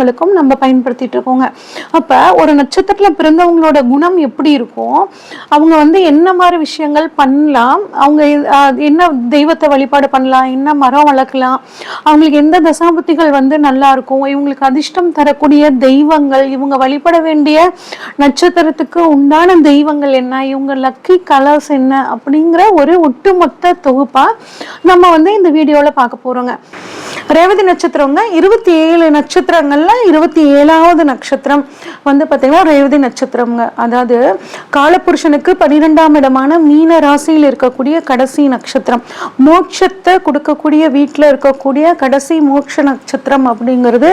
விஷயங்களுக்கும் நம்ம பயன்படுத்திட்டு இருக்கோங்க. அப்போ ஒரு நட்சத்திரத்தில் பிறந்தவங்களோட குணம் எப்படி இருக்கும் அவங்க வந்து என்ன மாதிரி விஷயங்கள் பண்ணலாம் அவங்க என்ன தெய்வத்தை வழிபாடு பண்ணலாம் என்ன மரம் வளர்க்கலாம் அவங்களுக்கு எந்த தசாபுத்திகள் வந்து நல்லா இருக்கும் இவங்களுக்கு அதிர்ஷ்டம் தரக்கூடிய தெய்வங்கள் இவங்க வழிபட வேண்டிய நட்சத்திரத்துக்கு உண்டான தெய்வங்கள் என்ன இவங்க லக்கி கலர்ஸ் என்ன அப்படிங்கிற ஒரு ஒட்டுமொத்த தொகுப்பா நம்ம வந்து இந்த வீடியோவில் பார்க்க போறோங்க. ரேவதி நட்சத்திரங்க இருபத்தி ஏழு நட்சத்திரங்கள்ல இருபத்தி ஏழாவது நட்சத்திரம் வந்து பார்த்தீங்கன்னா ரேவதி நட்சத்திரம்ங்க. அதாவது காலபுருஷனுக்கு பன்னிரெண்டாம் இடமான மீன ராசியில் இருக்கக்கூடிய கடைசி நட்சத்திரம். மோட்சத்தை கொடுக்கக்கூடிய வீட்டில் இருக்கக்கூடிய கடைசி மோட்ச நட்சத்திரம் அப்படிங்கிறது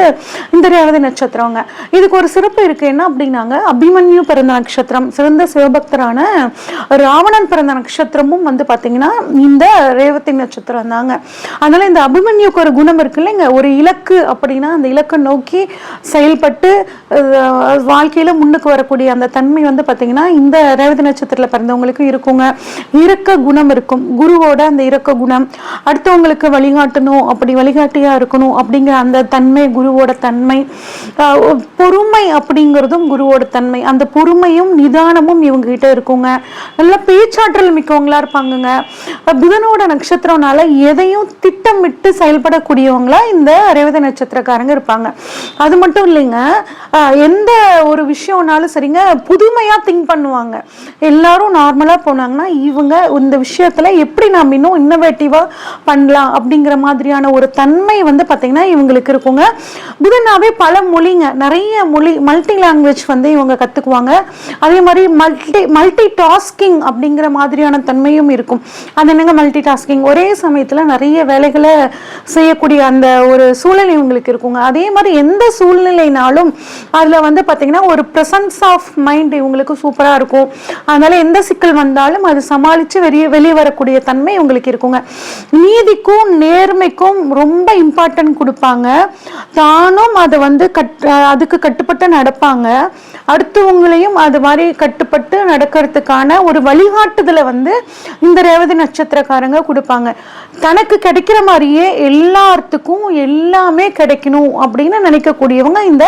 இந்த ரேவதி நட்சத்திரங்க. இதுக்கு ஒரு சிறப்பு இருக்கு. என்ன அப்படின்னாங்க? அபிமன்யு பிறந்த நட்சத்திரம். சிறந்த சிவபக்தரான ராவணன் பிறந்த நட்சத்திரமும் வந்து பார்த்தீங்கன்னா இந்த ரேவதி நட்சத்திரம் தாங்க அதனால இந்த அபிமன்யுக்கு ஒரு குணம் இருக்கு இல்லைங்க ஒரு இலக்கு அப்படின்னா அந்த இலக்கை நோக்கி செயல்பட்டு வாழ்க்கையில் வாழ்க்கையில முன்னுக்கு வரக்கூடிய அந்த தன்மை வந்து பார்த்தீங்கன்னா இந்த ரேவதி நட்சத்திரத்தில் பிறந்தவங்களுக்கு இருக்குங்க. இறக்க குணம் இருக்கும். குருவோட அந்த இரக்க குணம். அடுத்தவங்களுக்கு வழிகாட்டணும் அப்படி வழிகாட்டியா இருக்கணும் அப்படிங்கிற அந்த தன்மை குருவோட தன்மை. பொறுமை அப்படிங்கிறதும் குருவோட தன்மை. அந்த பொறுமையும் நிதானமும் இவங்க கிட்ட இருக்குங்க. நல்ல பேச்சாற்றல் மிக்கவங்களா இருப்பாங்கங்க. புதனோட நட்சத்திரம்னால எதையும் திட்டமிட்டு செயல்படக்கூடியவங்களா இந்த ரேவதி நட்சத்திரக்காரங்க இருப்பாங்க. அது மட்டும் இல்லைங்க எந்த ஒரு விஷயம்னாலும் சரிங்க புதுமையாக திங்க் பண்ணுவாங்க. எல்லாரும் நார்மலாக போனாங்கன்னா இவங்க இந்த விஷயத்தில் எப்படி நாம் இன்னும் இன்னோவேட்டிவாக பண்ணலாம் அப்படிங்கிற மாதிரியான ஒரு தன்மை வந்து பார்த்திங்கன்னா இவங்களுக்கு இருக்குங்க. புதனாவே பல மொழிங்க நிறைய மொழி மல்டி லாங்குவேஜ் வந்து இவங்க கற்றுக்குவாங்க அதே மாதிரி மல்டி மல்டி டாஸ்கிங் அப்படிங்கிற மாதிரியான தன்மையும் இருக்கும். அது என்னங்க மல்டி டாஸ்கிங் ஒரே சமயத்தில் நிறைய வேலைகளை செய்யக்கூடிய அந்த ஒரு சூழல் இவங்களுக்கு இருக்குங்க. அதே மாதிரி எந்த சூழ்நிலைனாலும் அதுல வந்து பார்த்தீங்கன்னா ஒரு ப்ரெசன்ஸ் ஆஃப் மைண்ட் இவங்களுக்கு சூப்பரா இருக்கும். அதனால எந்த சிக்கல் வந்தாலும் அது சமாளிச்சு வெளியே வெளியே வரக்கூடிய தன்மை இவங்களுக்கு இருக்குங்க. நீதிக்கும் நேர்மைக்கும் ரொம்ப இம்பார்ட்டன்ட் கொடுப்பாங்க. தானும் அதை வந்து கட் அதுக்கு கட்டுப்பட்டு நடப்பாங்க. அடுத்தவங்களையும் அது மாதிரி கட்டுப்பட்டு நடக்கிறதுக்கான ஒரு வழிகாட்டுதலை வந்து இந்த ரேவதி நட்சத்திரக்காரங்க கொடுப்பாங்க. தனக்கு கிடைக்கிற மாதிரியே எல்லாத்துக்கும் எல்லாமே கிடைக்கணும் அப்படின்னு இருக்கக்கூடியவங்க இந்த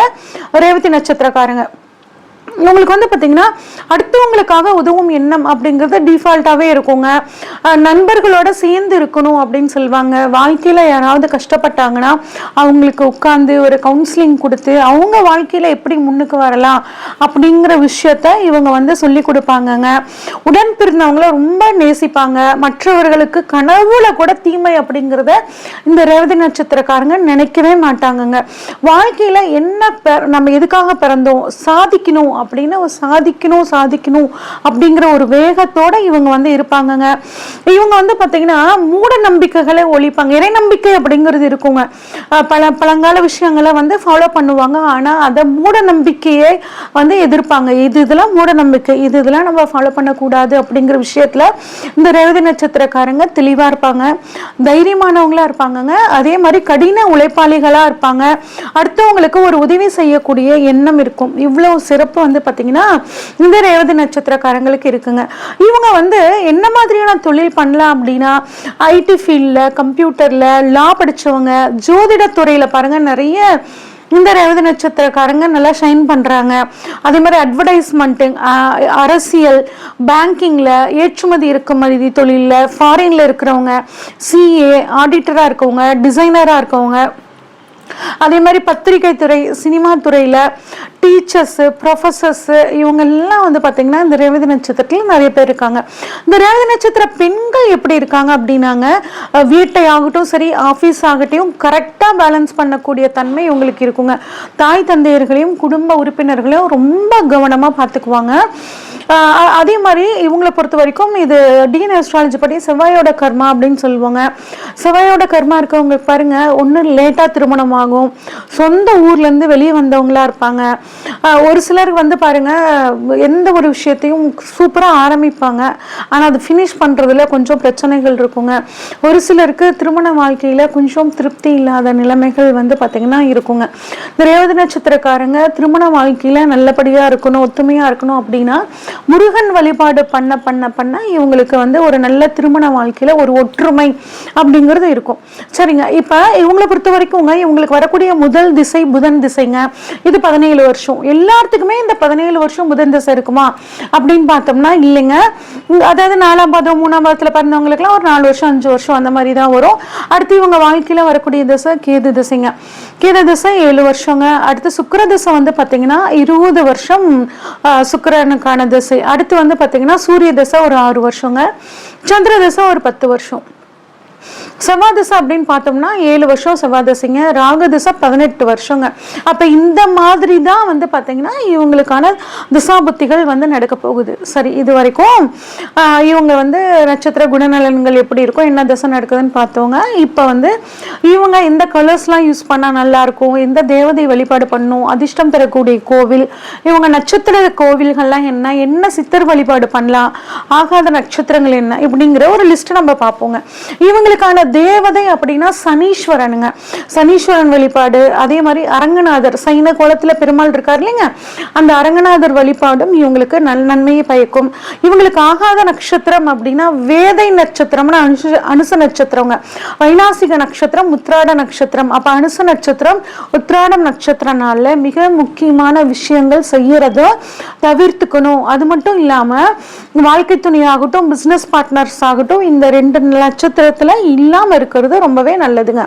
ரேவதி நட்சத்திரக்காரங்க. உங்களுக்கு வந்து பார்த்தீங்கன்னா அடுத்தவங்களுக்காக உதவும் எண்ணம் அப்படிங்கிறது டிஃபால்ட்டாகவே இருக்குங்க. நண்பர்களோட சேர்ந்து இருக்கணும் அப்படின்னு சொல்லுவாங்க. வாழ்க்கையில் யாராவது கஷ்டப்பட்டாங்கன்னா அவங்களுக்கு உட்காந்து ஒரு கவுன்சிலிங் கொடுத்து அவங்க வாழ்க்கையில் எப்படி முன்னுக்கு வரலாம் அப்படிங்கிற விஷயத்த இவங்க வந்து சொல்லி கொடுப்பாங்கங்க. உடன் பிறந்தவங்கள ரொம்ப நேசிப்பாங்க. மற்றவர்களுக்கு கனவுல கூட தீமை அப்படிங்கிறத இந்த ரேவதி நட்சத்திரக்காரங்க நினைக்கவே மாட்டாங்கங்க. வாழ்க்கையில் என்ன நம்ம எதுக்காக பிறந்தோம்? சாதிக்கணும் அப்படின்னு சாதிக்கணும் சாதிக்கணும் அப்படிங்கிற ஒரு வேகத்தோட இவங்க வந்து இருப்பாங்கங்க. இவங்க வந்து பார்த்தீங்கன்னா மூட நம்பிக்கைகளை ஒழிப்பாங்க. இறை நம்பிக்கை அப்படிங்கிறது இருக்குங்க. பல பழங்கால விஷயங்களை வந்து ஃபாலோ பண்ணுவாங்க. ஆனால் அதை மூட நம்பிக்கையை வந்து எதிர்ப்பாங்க. இது இதெல்லாம் மூட நம்பிக்கை. இது இதெல்லாம் நம்ம ஃபாலோ பண்ணக்கூடாது அப்படிங்கிற விஷயத்துல இந்த ரேவதி நட்சத்திரக்காரங்க தெளிவாக இருப்பாங்க. தைரியமானவங்களா இருப்பாங்கங்க. அதே மாதிரி கடின உழைப்பாளிகளா இருப்பாங்க. அடுத்தவங்களுக்கு ஒரு உதவி செய்யக்கூடிய எண்ணம் இருக்கும். இவ்வளோ சிறப்பு வந்து பார்த்தீங்கன்னா இந்த ரேவதி நட்சத்திரக்காரங்களுக்கு இருக்குங்க. இவங்க வந்து என்ன மாதிரியான தொழில் பண்ணலாம் அப்படின்னா ஐடி ஃபீல்டில் கம்ப்யூட்டரில் லா படித்தவங்க ஜோதிட துறையில் பாருங்கள் நிறைய இந்த ரேவதி நட்சத்திரக்காரங்க நல்லா ஷைன் பண்ணுறாங்க அதே மாதிரி அட்வர்டைஸ்மெண்ட்டு அரசியல் பேங்கிங்கில் ஏற்றுமதி இறக்குமதி தொழிலில் ஃபாரினில் இருக்கிறவங்க சிஏ ஆடிட்டராக இருக்கவங்க டிசைனராக இருக்கவங்க அதே மாதிரி பத்திரிகை துறை சினிமா துறையில் டீச்சர்ஸு ப்ரொஃபஸர்ஸு இவங்க எல்லாம் வந்து பார்த்திங்கன்னா இந்த ரேவதி நட்சத்திரத்தில் நிறைய பேர் இருக்காங்க. இந்த ரேவதி நட்சத்திர பெண்கள் எப்படி இருக்காங்க அப்படின்னாங்க வீட்டை ஆகட்டும் சரி ஆஃபீஸ் ஆகட்டும் கரெக்டாக பேலன்ஸ் பண்ணக்கூடிய தன்மை இவங்களுக்கு இருக்குங்க. தாய் தந்தையர்களையும் குடும்ப உறுப்பினர்களையும் ரொம்ப கவனமாக பார்த்துக்குவாங்க. அதே மாதிரி இவங்களை பொறுத்த வரைக்கும் இது டிஎன் ஆஸ்ட்ராலஜி படி செவ்வாயோட கர்மா அப்படின்னு சொல்லுவாங்க. செவ்வாயோட கர்மா இருக்கவங்களுக்கு பாருங்க ஒன்று லேட்டாக திருமணம் ஆகும். சொந்த ஊர்லேருந்து வெளியே வந்தவங்களா இருப்பாங்க. ஒரு சிலர் வந்து பாருங்க எந்த ஒரு விஷயத்தையும் சூப்பராக ஆரம்பிப்பாங்க. ஆனால் அது ஃபினிஷ் பண்ணுறதுல கொஞ்சம் பிரச்சனைகள் இருக்குங்க. ஒரு சிலருக்கு திருமண வாழ்க்கையில் கொஞ்சம் திருப்தி இல்லாத நிலைமைகள் வந்து பார்த்திங்கன்னா இருக்குங்க. இந்த ரேவதி நட்சத்திரக்காரங்க திருமண வாழ்க்கையில் நல்லபடியாக இருக்கணும் ஒத்துமையாக இருக்கணும் அப்படின்னா முருகன் வழிபாடு பண்ண பண்ண பண்ண இவங்களுக்கு வந்து ஒரு நல்ல திருமண வாழ்க்கையில் ஒரு ஒற்றுமை அப்படிங்கிறது இருக்கும். சரிங்க. இப்போ இவங்களை பொறுத்த வரைக்கும்ங்க இவங்களுக்கு வரக்கூடிய முதல் திசை புதன் திசைங்க. இது பதினேழு வருஷம். எல்லாத்துக்குமே இந்த பதினேழு வருஷம் புதன் திசை இருக்குமா அப்படின்னு பார்த்தோம்னா இல்லைங்க. அதாவது நாலாம் பாதம் மூணாம் பாதத்தில் பிறந்தவங்களுக்குலாம் ஒரு நாலு வருஷம் அஞ்சு வருஷம் அந்த மாதிரி தான் வரும். அடுத்து இவங்க வாழ்க்கையில் வரக்கூடிய திசை கேது திசைங்க. கேது திசை ஏழு வருஷங்க. அடுத்து சுக்கர திசை வந்து பார்த்தீங்கன்னா இருபது வருஷம் சுக்கரனுக்கான திசை அடுத்து வந்து பார்த்தீங்கன்னா சூரிய திசை ஒரு ஆறு வருஷங்க. சந்திர திசை ஒரு பத்து வருஷம். செவ்வாய் திசை அப்படின்னு பார்த்தோம்னா ஏழு வருஷம் செவ்வாய் திசைங்க ராகு திசை பதினெட்டு வருஷங்க. அப்போ இந்த மாதிரி தான் வந்து பார்த்தீங்கன்னா இவங்களுக்கான திசாபுத்திகள் வந்து நடக்க போகுது. சரி இது வரைக்கும் இவங்க வந்து நட்சத்திர குணநலன்கள் எப்படி இருக்கும் என்ன திசை நடக்குதுன்னு பார்த்தோங்க. இப்போ வந்து இவங்க எந்த கலர்ஸ்லாம் யூஸ் பண்ணால் நல்லாயிருக்கும் எந்த தேவதை வழிபாடு பண்ணணும் அதிர்ஷ்டம் தரக்கூடிய கோவில். இவங்க நட்சத்திர கோவில்கள்லாம் என்ன என்ன சித்தர் வழிபாடு பண்ணலாம் ஆகாத நட்சத்திரங்கள் என்ன இப்படிங்கிற ஒரு லிஸ்ட் நம்ம பார்ப்போங்க. இவங்களுக்கான தேவதை அப்படின்னா சனீஸ்வரனுங்க. சனீஸ்வரன் வழிபாடு அதே மாதிரி அரங்கநாதர் சைன கோலத்துல பெருமாள் இருக்கார் இல்லைங்க? அந்த அரங்கநாதர் வழிபாடும் இவங்களுக்கு நல் நன்மையை பயக்கும். இவங்களுக்கு ஆகாத நட்சத்திரம் அப்படின்னா வேதை நட்சத்திரம்னு அனுச அனுச நட்சத்திரங்க. வைநாசிக நட்சத்திரம் உத்ராட நட்சத்திரம். அப்ப அனுச நட்சத்திரம் உத்ராடம் நட்சத்திரனால மிக முக்கியமான விஷயங்கள் செய்யறத தவிர்த்துக்கணும். அது மட்டும் இல்லாம வாழ்க்கை துணையாகட்டும் பிசினஸ் பார்ட்னர்ஸ் ஆகட்டும் இந்த ரெண்டு நட்சத்திரத்துல இல்லாமல் இருக்கிறது ரொம்பவே நல்லதுங்க.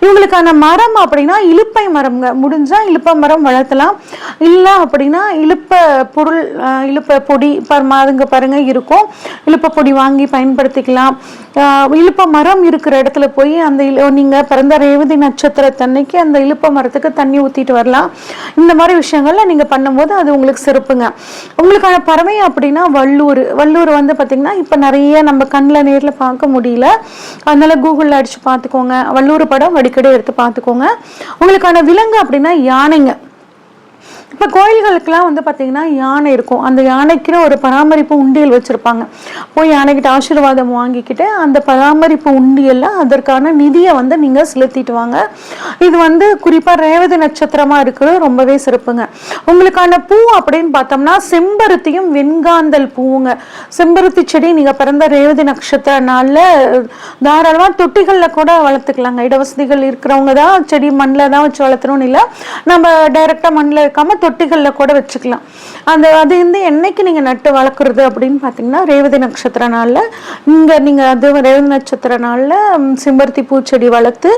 இவங்களுக்கான மரம் அப்படின்னா இலுப்பை மரம்ங்க. முடிஞ்சா இலுப்பை மரம் வளர்த்தலாம். இல்ல அப்படின்னா இழுப்ப பொருள் அஹ், பொடி பரமா அதுங்க பாருங்க இருக்கும். இழுப்ப பொடி வாங்கி பயன்படுத்திக்கலாம். இழுப்ப மரம் இருக்கிற இடத்துல போய் அந்த நீங்கள் பிறந்த ரேவதி நட்சத்திரத்தன்னைக்கு அந்த இழுப்ப மரத்துக்கு தண்ணி ஊற்றிட்டு வரலாம். இந்த மாதிரி விஷயங்கள்லாம் நீங்கள் பண்ணும்போது அது உங்களுக்கு சிறப்புங்க. உங்களுக்கான பறவை அப்படின்னா வள்ளூர். வள்ளூர் வந்து பார்த்திங்கன்னா இப்போ நிறைய நம்ம கண்ணில் நேரில் பார்க்க முடியல. அதனால கூகுளில் அடிச்சு பார்த்துக்கோங்க. வள்ளூர் படம் அடிக்கடி எடுத்து பார்த்துக்கோங்க. உங்களுக்கான விலங்கு அப்படின்னா யானைங்க. இப்போ கோயில்களுக்கெல்லாம் வந்து பார்த்தீங்கன்னா யானை இருக்கும். அந்த யானைக்குன்னு ஒரு பராமரிப்பு உண்டியல் வச்சுருப்பாங்க. போய் யானைக்கிட்ட ஆசீர்வாதம் வாங்கிக்கிட்டு அந்த பராமரிப்பு உண்டியலில் அதற்கான நிதியை வந்து நீங்கள் செலுத்திட்டு வாங்க. இது வந்து குறிப்பாக ரேவதி நட்சத்திரமாக இருக்கிறது ரொம்பவே சிறப்புங்க. உங்களுக்கான பூ அப்படின்னு பார்த்தோம்னா செம்பருத்தியும் வெண்காந்தல் பூவுங்க. செம்பருத்தி செடி நீங்கள் பிறந்த ரேவதி நட்சத்திர நாளில் தாராளமாக தொட்டிகளில் கூட வளர்த்துக்கலாங்க. இடவசதிகள் இருக்கிறவங்க தான் செடி மண்ணில் தான் வச்சு வளர்த்துறோன்னு இல்லை. நம்ம டைரெக்டாக மண்ணில் இருக்காமல் தொட்டிகளில் கூட வச்சுக்கலாம். அந்த அது வந்து என்னைக்கு நீங்கள் நட்டு வளர்க்குறது அப்படின்னு பார்த்தீங்கன்னா ரேவதி நட்சத்திர நாளில். இங்கே நீங்கள் அது ரேவதி நட்சத்திர நாளில் செம்பருத்தி பூச்செடி வளர்த்து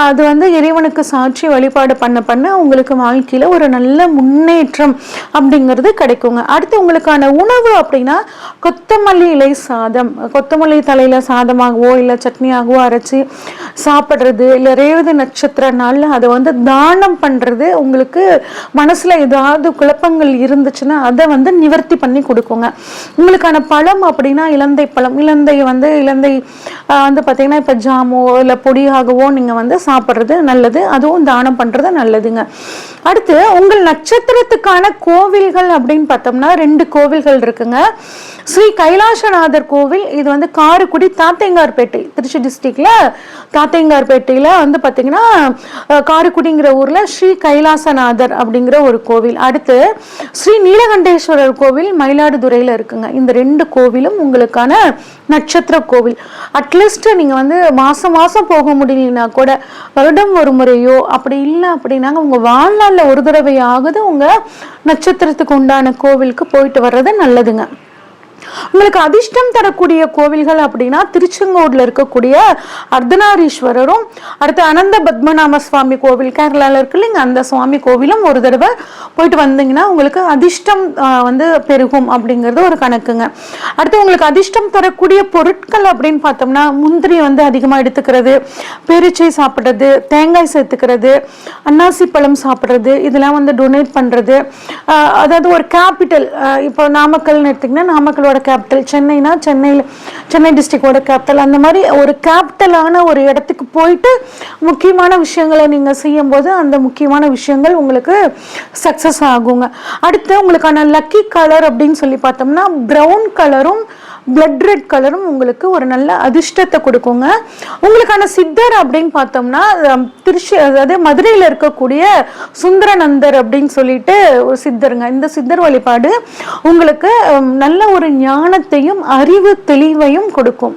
அது வந்து இறைவனுக்கு சாட்சி வழிபாடு பண்ண பண்ண உங்களுக்கு வாழ்க்கையில் ஒரு நல்ல முன்னேற்றம் அப்படிங்கிறது கிடைக்குங்க. அடுத்து உங்களுக்கான உணவு அப்படின்னா கொத்தமல்லி இலை சாதம். கொத்தமல்லி தலையில் சாதமாகவோ இல்லை சட்னியாகவோ அரைச்சி சாப்பிட்றது இல்லை ரேவதி நட்சத்திர நாளில் அதை வந்து தானம் பண்ணுறது உங்களுக்கு மனசில் ஏதாவது குழப்பங்கள் இருந்துச்சுன்னா அதை வந்து நிவர்த்தி பண்ணி கொடுக்குங்க. உங்களுக்கான பழம் அப்படின்னா இலந்தை பழம். இலந்தை வந்து இலந்தை வந்து பார்த்தீங்கன்னா இப்போ ஜாமோ இல்லை பொடியாகவோ நீங்கள் வந்து சாப்பிட்றது நல்லது. அதுவும் தானம் பண்ணுறது நல்லதுங்க. அடுத்து உங்கள் நட்சத்திரத்துக்கான கோவில்கள் அப்படின்னு பார்த்தோம்னா ரெண்டு கோவில்கள் இருக்குங்க. ஸ்ரீ கைலாசநாதர் கோவில் இது வந்து காரைக்குடி தாத்தையங்கார்பேட்டை திருச்சி டிஸ்ட்ரிக்ட்ல தாத்தேங்கார்பேட்டையில் வந்து பார்த்தீங்கன்னா காரைக்குடிங்கிற ஊரில் ஸ்ரீ கைலாசநாதர் அப்படிங்கிற ஒரு கோவில் கோவில். அடுத்து ஸ்ரீ நீலகண்டேஸ்வரர் கோவில் மயிலாடுதுறையில இருக்குங்க. இந்த ரெண்டு கோவிலும் உங்களுக்கான நட்சத்திர கோவில். அட்லீஸ்ட் நீங்க வந்து மாசம் மாசம் போக முடியலனா கூட வருடம் ஒரு முறையோ அப்படி இல்லை அப்படின்னாங்க உங்க வாழ்நாளில் ஒரு தடவையாவது உங்க நட்சத்திரத்துக்கு உண்டான கோவிலுக்கு போயிட்டு வர்றது நல்லதுங்க. உங்களுக்கு அதிர்ஷ்டம் தரக்கூடிய கோவில்கள் அப்படின்னா திருச்செங்கோடுல இருக்கக்கூடிய அர்த்தநாரீஸ்வரரும் அடுத்து அனந்த பத்மநாம சுவாமி கோவில் கேரளால இருக்கு இல்லைங்க. அந்த சுவாமி கோவிலும் ஒரு தடவை போயிட்டு வந்தீங்கன்னா உங்களுக்கு அதிர்ஷ்டம் வந்து பெருகும் அப்படிங்கிறது ஒரு கணக்குங்க. அடுத்து உங்களுக்கு அதிர்ஷ்டம் தரக்கூடிய பொருட்கள் அப்படின்னு பார்த்தோம்னா முந்திரி வந்து அதிகமா எடுத்துக்கிறது பெருச்சை சாப்பிட்றது தேங்காய் சேர்த்துக்கிறது அன்னாசி பழம் சாப்பிட்றது இதெல்லாம் வந்து டொனேட் பண்றது. ஆஹ், அதாவது ஒரு கேபிட்டல் இப்போ நாமக்கல்னு எடுத்திங்கன்னா நாமக்கலோட கேபிட்டல் சென்னைனா சென்னையில் சென்னை டிஸ்ட்ரிக்டோட கேபிட்டல் அந்த மாதிரி ஒரு கேபிட்டலான ஒரு இடத்துக்கு போயிட்டு முக்கியமான விஷயங்களை நீங்கள் செய்யும்போது அந்த முக்கியமான விஷயங்கள் உங்களுக்கு சக்ஸஸ் ஆகுங்க. அடுத்து உங்களுக்கான லக்கி கலர் அப்படின்னு சொல்லி பார்த்தோம்னா ப்ரௌன் கலரும் பிளட் ரெட் கலரும் உங்களுக்கு ஒரு நல்ல அதிர்ஷ்டத்தை கொடுக்குங்க. உங்களுக்கான சித்தர் அப்படின்னு பார்த்தோம்னா திருச்சி அதாவது மதுரையில் இருக்கக்கூடிய சுந்தரநந்தர் அப்படின்னு சொல்லிட்டு ஒரு சித்தருங்க. இந்த சித்தர் வழிபாடு உங்களுக்கு நல்ல ஒரு ஞானத்தையும் அறிவு தெளிவையும் கொடுக்கும்.